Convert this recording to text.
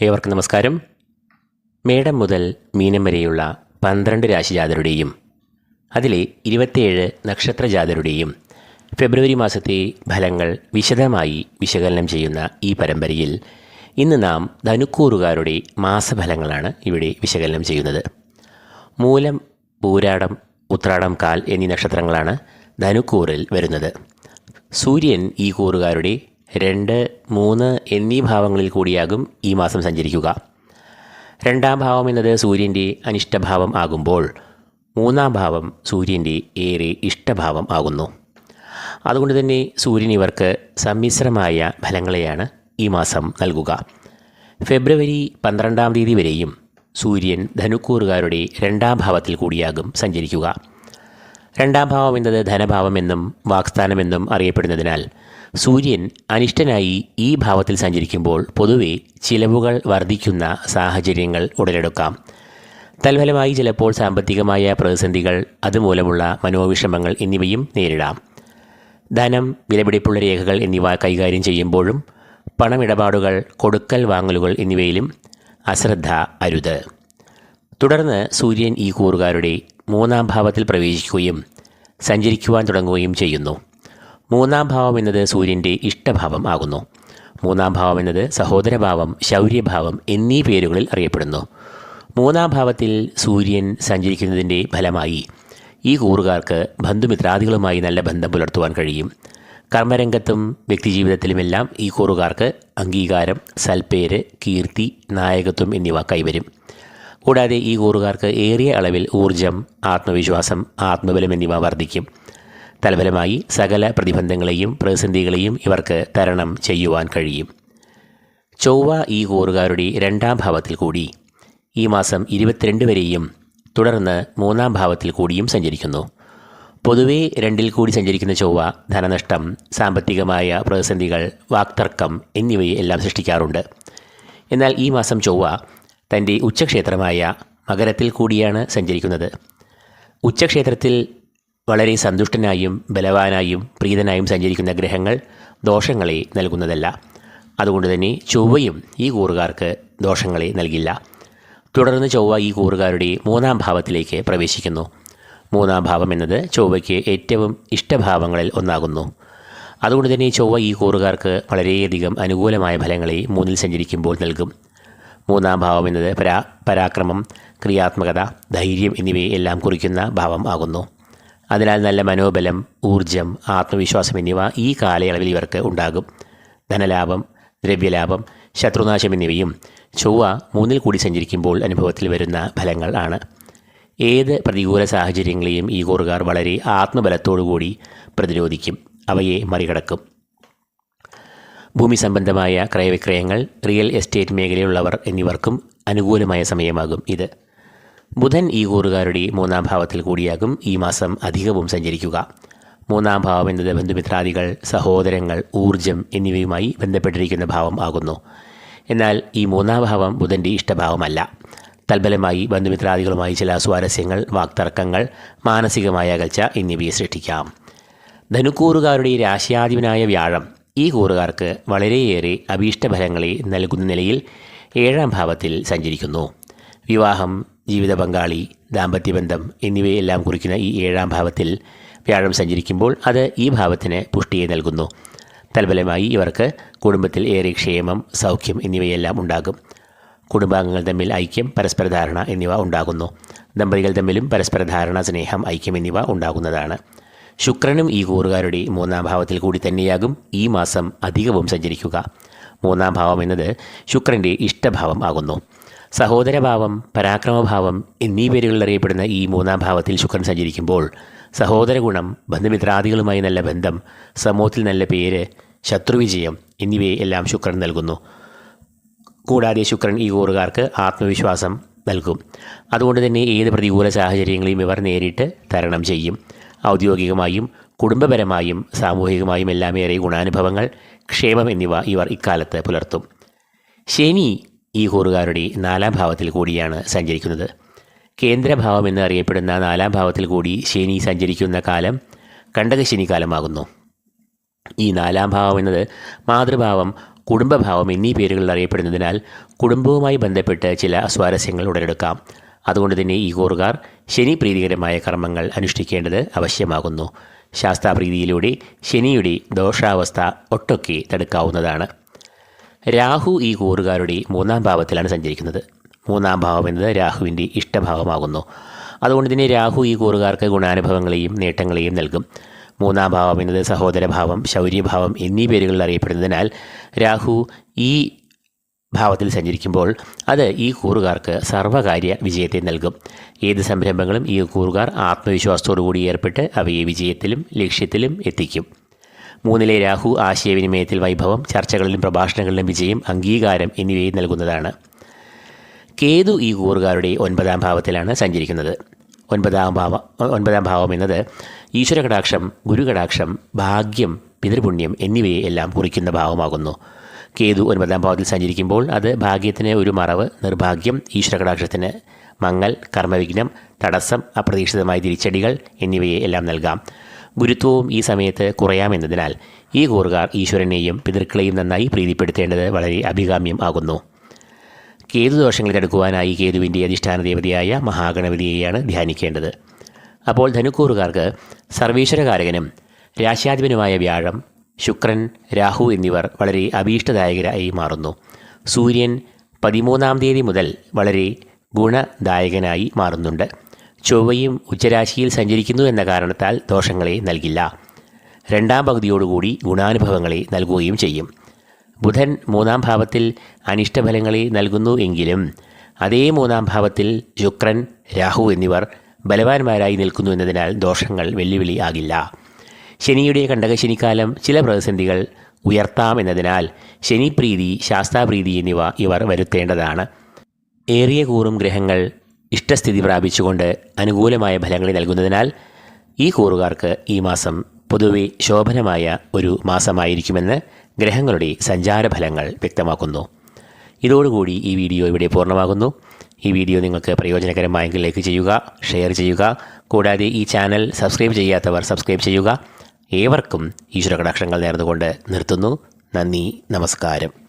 ഏവർക്കും നമസ്കാരം. മേടം മുതൽ മീനം വരെയുള്ള പന്ത്രണ്ട് രാശിജാതരുടെയും അതിലെ ഇരുപത്തിയേഴ് നക്ഷത്രജാതരുടെയും ഫെബ്രുവരി മാസത്തെ ഫലങ്ങൾ വിശദമായി വിശകലനം ചെയ്യുന്ന ഈ പരമ്പരയിൽ ഇന്ന് നാം ധനുക്കൂറുകാരുടെ മാസഫലങ്ങളാണ് ഇവിടെ വിശകലനം ചെയ്യുന്നത്. മൂലം പൂരാടം ഉത്രാടം കാൽ എന്നീ നക്ഷത്രങ്ങളാണ് ധനുക്കൂറിൽ വരുന്നത്. സൂര്യൻ ഈ കൂറുകാരുടെ രണ്ട് മൂന്ന് എന്നീ ഭാവങ്ങളിൽ കൂടിയാകും ഈ മാസം സഞ്ചരിക്കുക. രണ്ടാം ഭാവം എന്നത് സൂര്യന്റെ അനിഷ്ടഭാവം ആകുമ്പോൾ മൂന്നാം ഭാവം സൂര്യന്റെ ഏറെ ഇഷ്ടഭാവം ആകുന്നു. അതുകൊണ്ട് തന്നെ സൂര്യൻ ഇവർക്ക് സമ്മിശ്രമായ ഫലങ്ങളെയാണ് ഈ മാസം നൽകുക. ഫെബ്രുവരി പന്ത്രണ്ടാം തീയതി വരെയും സൂര്യൻ ധനുക്കൂറുകാരുടെ രണ്ടാം ഭാവത്തിൽ കൂടിയാകും സഞ്ചരിക്കുക. രണ്ടാം ഭാവം എന്നത് ധനഭാവമെന്നും വാക്സ്ഥാനമെന്നും അറിയപ്പെടുന്നതിനാൽ സൂര്യൻ അനിഷ്ടനായി ഈ ഭാവത്തിൽ സഞ്ചരിക്കുമ്പോൾ പൊതുവെ ചിലവുകൾ വർദ്ധിക്കുന്ന സാഹചര്യങ്ങൾ ഉടലെടുക്കാം. തൽഫലമായി ചിലപ്പോൾ സാമ്പത്തികമായ പ്രതിസന്ധികൾ അതുമൂലമുള്ള മനോവിഷമങ്ങൾ എന്നിവയും നേരിടാം. ധനം വിലപിടിപ്പുള്ള രേഖകൾ എന്നിവ കൈകാര്യം ചെയ്യുമ്പോഴും പണമിടപാടുകൾ കൊടുക്കൽ വാങ്ങലുകൾ എന്നിവയിലും അശ്രദ്ധ അരുത്. തുടർന്ന് സൂര്യൻ ഈ കൂറുകാരുടെ മൂന്നാം ഭാവത്തിൽ പ്രവേശിക്കുകയും സഞ്ചരിക്കുവാൻ തുടങ്ങുകയും ചെയ്യുന്നു. മൂന്നാം ഭാവം എന്നത് സൂര്യന്റെ ഇഷ്ടഭാവം ആകുന്നു. മൂന്നാം ഭാവം എന്നത് സഹോദരഭാവം ശൗര്യഭാവം എന്നീ പേരുകളിൽ അറിയപ്പെടുന്നു. മൂന്നാം ഭാവത്തിൽ സൂര്യൻ സഞ്ചരിക്കുന്നതിന്റെ ഫലമായി ഈ കൂറുകാർക്ക് ബന്ധുമിത്രാദികളുമായി നല്ല ബന്ധം പുലർത്തുവാൻ കഴിയും. കർമ്മരംഗത്തും വ്യക്തിജീവിതത്തിലുമെല്ലാം ഈ കൂറുകാർക്ക് അംഗീകാരം സൽപ്പേര് കീർത്തി നായകത്വം എന്നിവ കൈവരും. കൂടാതെ ഈ കൂറുകാർക്ക് ഏറിയ അളവിൽ ഊർജം ആത്മവിശ്വാസം ആത്മബലം എന്നിവ വർദ്ധിക്കും. തൽഫലമായി സകല പ്രതിബന്ധങ്ങളെയും പ്രതിസന്ധികളെയും ഇവർക്ക് തരണം ചെയ്യുവാൻ കഴിയും. ചൊവ്വ ഈ കൂറുകാരുടെ രണ്ടാം ഭാവത്തിൽ കൂടി ഈ മാസം ഇരുപത്തിരണ്ട് വരെയും തുടർന്ന് മൂന്നാം ഭാവത്തിൽ കൂടിയും സഞ്ചരിക്കുന്നു. പൊതുവേ രണ്ടിൽ കൂടി സഞ്ചരിക്കുന്ന ചൊവ്വ ധനനഷ്ടം സാമ്പത്തികമായ പ്രതിസന്ധികൾ വാക്തർക്കം എന്നിവയെ എല്ലാം സൃഷ്ടിക്കാറുണ്ട്. എന്നാൽ ഈ മാസം ചൊവ്വ തന്റെ ഉച്ചക്ഷേത്രമായ മകരത്തിൽ കൂടിയാണ് സഞ്ചരിക്കുന്നത്. ഉച്ചക്ഷേത്രത്തിൽ വളരെ സന്തുഷ്ടനായും ബലവാനായും പ്രീതനായും സഞ്ചരിക്കുന്ന ഗ്രഹങ്ങൾ ദോഷങ്ങളെ നൽകുന്നതല്ല. അതുകൊണ്ട് തന്നെ ചൊവ്വയും ഈ കൂറുകാർക്ക് ദോഷങ്ങളെ നൽകില്ല. തുടർന്ന് ചൊവ്വ ഈ കൂറുകാരുടെ മൂന്നാം ഭാവത്തിലേക്ക് പ്രവേശിക്കുന്നു. മൂന്നാം ഭാവം എന്നത് ചൊവ്വയ്ക്ക് ഏറ്റവും ഇഷ്ടഭാവങ്ങളിൽ ഒന്നാകുന്നു. അതുകൊണ്ട് തന്നെ ചൊവ്വ ഈ കൂറുകാർക്ക് വളരെയധികം അനുകൂലമായ ഫലങ്ങളെ മൂന്നിൽ സഞ്ചരിക്കുമ്പോൾ നൽകും. മൂന്നാം ഭാവം എന്നത് പരാ പരാക്രമം ക്രിയാത്മകത ധൈര്യം എന്നിവയെല്ലാം കുറിക്കുന്ന ഭാവം ആകുന്നു. അതിനാൽ നല്ല മനോബലം ഊർജം ആത്മവിശ്വാസം എന്നിവ ഈ കാലയളവിൽ ഇവർക്ക് ഉണ്ടാകും. ധനലാഭം ദ്രവ്യലാഭം ശത്രുനാശം എന്നിവയും ചൊവ്വ മൂന്നിൽ കൂടി സഞ്ചരിക്കുമ്പോൾ അനുഭവത്തിൽ വരുന്ന ഫലങ്ങൾ ആണ്. ഏത് പ്രതികൂല സാഹചര്യങ്ങളെയും ഈ കൂറുകാർ വളരെ ആത്മബലത്തോടുകൂടി പ്രതിരോധിക്കും അവയെ മറികടക്കും. ഭൂമി സംബന്ധമായ ക്രയവിക്രയങ്ങൾ റിയൽ എസ്റ്റേറ്റ് മേഖലയിലുള്ളവർ എന്നിവർക്കും അനുകൂലമായ സമയമാകും ഇത്. ബുധൻ ഈ കൂറുകാരുടെ മൂന്നാം ഭാവത്തിൽ കൂടിയാകും. ഈ മാസം അധികവും സഞ്ചരിക്കുക. മൂന്നാം ഭാവം എന്നത് ബന്ധുമിത്രാദികൾ സഹോദരങ്ങൾ ഊർജം എന്നിവയുമായി ബന്ധപ്പെട്ടിരിക്കുന്ന ഭാവം ആകുന്നു. എന്നാൽ ഈ മൂന്നാം ഭാവം ബുധന്റെ ഇഷ്ടഭാവമല്ല. തൽഫലമായി ബന്ധുമിത്രാദികളുമായി ചില സ്വാരസ്യങ്ങൾ വാക്തർക്കങ്ങൾ മാനസികമായ അകൽച്ച എന്നിവയെ സൃഷ്ടിക്കാം. ധനുക്കൂറുകാരുടെ രാശിയാധിപനായ വ്യാഴം ഈ കൂറുകാർക്ക് വളരെയേറെ അഭീഷ്ടഫലങ്ങളെ നൽകുന്ന നിലയിൽ ഏഴാം ഭാവത്തിൽ സഞ്ചരിക്കുന്നു. വിവാഹം ജീവിത പങ്കാളി ദാമ്പത്യബന്ധം എന്നിവയെല്ലാം കുറിക്കുന്ന ഈ ഏഴാം ഭാവത്തിൽ വ്യാഴം സഞ്ചരിക്കുമ്പോൾ അത് ഈ ഭാവത്തിന് പുഷ്ടിയെ നൽകുന്നു. തൽഫലമായി ഇവർക്ക് കുടുംബത്തിൽ ഏറെ ക്ഷേമം സൗഖ്യം എന്നിവയെല്ലാം ഉണ്ടാകും. കുടുംബാംഗങ്ങൾ തമ്മിൽ ഐക്യം പരസ്പര ധാരണ എന്നിവ ഉണ്ടാകുന്നു. ദമ്പതികൾ തമ്മിലും പരസ്പര ധാരണ സ്നേഹം ഐക്യം എന്നിവ ഉണ്ടാകുന്നതാണ്. ശുക്രനും ഈ കൂറുകാരുടെ മൂന്നാം ഭാവത്തിൽ കൂടി തന്നെയാകും ഈ മാസം അധികവും സഞ്ചരിക്കുക. മൂന്നാം ഭാവം എന്നത് ശുക്രന്റെ ഇഷ്ടഭാവം ആകുന്നു. സഹോദരഭാവം പരാക്രമഭാവം എന്നീ പേരുകളിൽ അറിയപ്പെടുന്ന ഈ മൂന്നാം ഭാവത്തിൽ ശുക്രൻ സഞ്ചരിക്കുമ്പോൾ സഹോദര ഗുണം ബന്ധുമിത്രാദികളുമായി നല്ല ബന്ധം സമൂഹത്തിൽ നല്ല പേര് ശത്രുവിജയം എന്നിവയെ എല്ലാം ശുക്രൻ നൽകുന്നു. കൂടാതെ ശുക്രൻ ഈ കൂറുകാർക്ക് ആത്മവിശ്വാസം നൽകും. അതുകൊണ്ട് തന്നെ ഏത് പ്രതികൂല സാഹചര്യങ്ങളെയും ഇവർ നേരിട്ട് തരണം ചെയ്യും. ഔദ്യോഗികമായും കുടുംബപരമായും സാമൂഹികമായും എല്ലാം ഏറെ ഗുണാനുഭവങ്ങൾ ക്ഷേമം എന്നിവ ഇവർ ഇക്കാലത്ത് പുലർത്തും. ശനി ഈ കൂറുകാരുടെ നാലാം ഭാവത്തിൽ കൂടിയാണ് സഞ്ചരിക്കുന്നത്. കേന്ദ്രഭാവം എന്നറിയപ്പെടുന്ന നാലാം ഭാവത്തിൽ കൂടി ശനി സഞ്ചരിക്കുന്ന കാലം കണ്ടകശനി കാലമാകുന്നു. ഈ നാലാം ഭാവം എന്നത് മാതൃഭാവം കുടുംബഭാവം എന്നീ പേരുകളിൽ അറിയപ്പെടുന്നതിനാൽ കുടുംബവുമായി ബന്ധപ്പെട്ട് ചില സ്വാരസ്യങ്ങൾ ഉടലെടുക്കാം. അതുകൊണ്ട് തന്നെ ഈ കൂറുകാർ ശനി പ്രീതികരമായ കർമ്മങ്ങൾ അനുഷ്ഠിക്കേണ്ടത് ആവശ്യമാകുന്നു ശാസ്താപ്രീതിയിലൂടെ ശനിയുടെ ദോഷാവസ്ഥ ഒട്ടൊക്കെ തടുക്കാവുന്നതാണ്. രാഹു ഈ കൂറുകാരുടെ മൂന്നാം ഭാവത്തിലാണ് സഞ്ചരിക്കുന്നത്. മൂന്നാം ഭാവം എന്നത് രാഹുവിന്റെ ഇഷ്ടഭാവമാകുന്നു. അതുകൊണ്ട് തന്നെ രാഹു ഈ കൂറുകാർക്ക് ഗുണാനുഭവങ്ങളെയും നേട്ടങ്ങളെയും നൽകും. മൂന്നാം ഭാവം എന്നത് സഹോദരഭാവം ശൗര്യഭാവം എന്നീ പേരുകളിൽ അറിയപ്പെടുന്നതിനാൽ രാഹു ഈ ഭാവത്തിൽ സഞ്ചരിക്കുമ്പോൾ അത് ഈ കൂറുകാർക്ക് സർവകാര്യ വിജയത്തെ നൽകും. ഏത് സംരംഭങ്ങളും ഈ കൂറുകാർ ആത്മവിശ്വാസത്തോടു കൂടി ഏർപ്പെട്ട് അവയെ വിജയത്തിലും ലക്ഷ്യത്തിലും എത്തിക്കും. മൂന്നിലെ രാഹു ആശയവിനിമയത്തിൽ വൈഭവം ചർച്ചകളിലും പ്രഭാഷണങ്ങളിലും വിജയം അംഗീകാരം എന്നിവയും നൽകുന്നതാണ്. കേതു ഈ കൂറുകാരുടെ ഒൻപതാം ഭാവത്തിലാണ് സഞ്ചരിക്കുന്നത്. ഒൻപതാം ഭാവം ഒൻപതാം ഭാവം എന്നത് ഈശ്വര കടാക്ഷം ഗുരുകടാക്ഷം ഭാഗ്യം പിതൃപുണ്യം എന്നിവയെ എല്ലാം കുറിക്കുന്ന ഭാവമാകുന്നു. കേതു ഒൻപതാം ഭാവത്തിൽ സഞ്ചരിക്കുമ്പോൾ അത് ഭാഗ്യത്തിന് ഒരു മറവ് നിർഭാഗ്യം ഈശ്വര കടാക്ഷത്തിന് മങ്ങൽ കർമ്മവിഘ്നം തടസ്സം അപ്രതീക്ഷിതമായ തിരിച്ചടികൾ എന്നിവയെ എല്ലാം നൽകാം. ഗുരുത്വവും ഈ സമയത്ത് കുറയാമെന്നതിനാൽ ഈ കൂറുകാർ ഈശ്വരനെയും പിതൃക്കളെയും നന്നായി പ്രീതിപ്പെടുത്തേണ്ടത് വളരെ അഭികാമ്യം ആകുന്നു. കേതുദോഷങ്ങൾ തടുക്കുവാനായി കേതുവിന്റെ അധിഷ്ഠാന ദേവതയായ മഹാഗണപതിയെയാണ് ധ്യാനിക്കേണ്ടത്. അപ്പോൾ ധനുക്കൂറുകാർക്ക് സർവീശ്വരകാരകനും രാശ്യാധിപനുമായ വ്യാഴം ശുക്രൻ രാഹു എന്നിവർ വളരെ അഭീഷ്ടദായകരായി മാറുന്നു. സൂര്യൻ പതിമൂന്നാം തീയതി മുതൽ വളരെ ഗുണദായകനായി മാറുന്നുണ്ട്. ചൊവ്വയും ഉച്ചരാശിയിൽ സഞ്ചരിക്കുന്നു എന്ന കാരണത്താൽ ദോഷങ്ങളെ നൽകില്ല. രണ്ടാം പകുതിയോടുകൂടി ഗുണാനുഭവങ്ങളെ നൽകുകയും ചെയ്യും. ബുധൻ മൂന്നാം ഭാവത്തിൽ അനിഷ്ടഫലങ്ങളെ നൽകുന്നു എങ്കിലും അതേ മൂന്നാം ഭാവത്തിൽ ശുക്രൻ രാഹു എന്നിവർ ബലവാന്മാരായി നിൽക്കുന്നു എന്നതിനാൽ ദോഷങ്ങൾ വെല്ലുവിളി ആകില്ല. ശനിയുടെ കണ്ടകശനിക്കാലം ചില പ്രതിസന്ധികൾ ഉയർത്താം എന്നതിനാൽ ശനിപ്രീതി ശാസ്താപ്രീതി എന്നിവ ഇവർ വരുത്തേണ്ടതാണ്. ഏറിയ കൂറും ഗ്രഹങ്ങൾ ഇഷ്ടസ്ഥിതി പ്രാപിച്ചുകൊണ്ട് അനുകൂലമായ ഫലങ്ങൾ നൽകുന്നതിനാൽ ഈ കൂറുകാർക്ക് ഈ മാസം പൊതുവെ ശോഭനമായ ഒരു മാസമായിരിക്കുമെന്ന് ഗ്രഹങ്ങളുടെ സഞ്ചാരഫലങ്ങൾ വ്യക്തമാക്കുന്നു. ഇതോടുകൂടി ഈ വീഡിയോ ഇവിടെ പൂർണമാകുന്നു. ഈ വീഡിയോ നിങ്ങൾക്ക് പ്രയോജനകരമായെങ്കിൽ ലൈക്ക് ചെയ്യുക ഷെയർ ചെയ്യുക കൂടാതെ ഈ ചാനൽ സബ്സ്ക്രൈബ് ചെയ്യാത്തവർ സബ്സ്ക്രൈബ് ചെയ്യുക. ഏവർക്കും ഈശ്വര കടാക്ഷങ്ങൾ നേർന്നുകൊണ്ട് നിർത്തുന്നു. നന്ദി നമസ്കാരം.